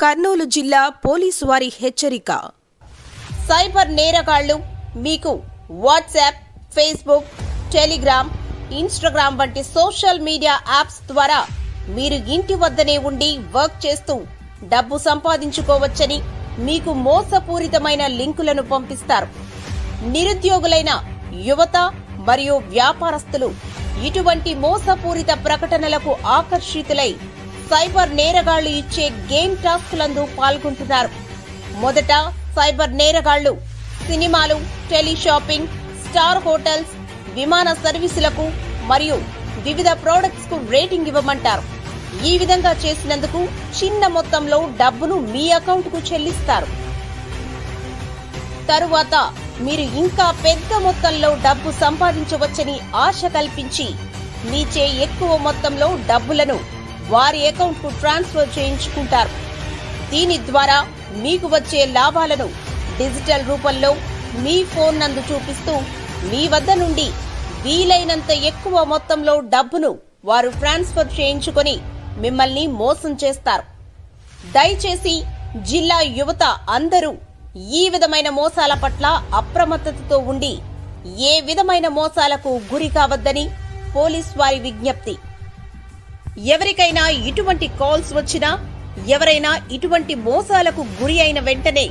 కర్నూలు జిల్లా పోలీసు వారి హెచ్చరిక. సైబర్ నేరగాళ్ళు మీకు వాట్సాప్ ఫేస్బుక్ టెలిగ్రామ్ ఇన్స్టాగ్రామ్ వంటి సోషల్ మీడియా యాప్స్ ద్వారా మీరు ఇంటి వద్దనే ఉండి వర్క్ చేస్తూ డబ్బు సంపాదించుకోవచ్చని మీకు మోసపూరితమైన లింకులను పంపిస్తారు. నిరుద్యోగులైన యువత మరియు వ్యాపారస్తులు ఇటువంటి మోసపూరిత ప్రకటనలకు ఆకర్షితులై సైబర్ నేరగాళ్ళు ఇచ్చే గేమ్ టాస్క్లందు పాల్గొంటున్నారు. మొదట సైబర్ నేరగాళ్ళు సినిమాలు టెలిషాపింగ్ స్టార్ హోటల్స్ విమాన సర్వీసులకు మరియు వివిధ ప్రోడక్ట్స్కు రేటింగ్ ఇవ్వమంటారు. ఈ విధంగా చేసినందుకు చిన్న మొత్తంలో డబ్బును మీ అకౌంట్కు చెల్లిస్తారు. తరువాత మీరు ఇంకా పెద్ద మొత్తంలో డబ్బు సంపాదించవచ్చని ఆశ కల్పించి మీచే ఎక్కువ మొత్తంలో డబ్బులను వారి అకౌంట్కు ట్రాన్స్ఫర్ చేయించుకుంటారు. దీని ద్వారా మీకు వచ్చే లాభాలను డిజిటల్ రూపంలో మీ ఫోన్ నందు చూపిస్తూ మీ వద్ద నుండి వీలైనంత ఎక్కువ మొత్తంలో డబ్బును వారు ట్రాన్స్ఫర్ చేయించుకొని మిమ్మల్ని మోసం చేస్తారు. దయచేసి జిల్లా యువత అందరూ ఈ విధమైన మోసాల పట్ల అప్రమత్తతతో ఉండి ఏ విధమైన మోసాలకు గురి కావద్దని పోలీస్ వారి విజ్ఞప్తి. ఎవరికైనా ఇటువంటి కాల్స్ వచ్చినా ఎవరైనా ఇటువంటి మోసాలకు గురి అయిన వెంటనే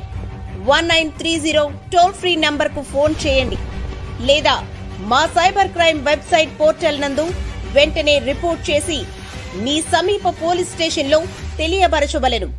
one nine three zero toll free నంబర్కు ఫోన్ చేయండి. లేదా మా సైబర్ క్రైమ్ వెబ్సైట్ పోర్టల్ నందు వెంటనే రిపోర్ట్ చేసి మీ సమీప పోలీస్ స్టేషన్లో తెలియబరచవలెను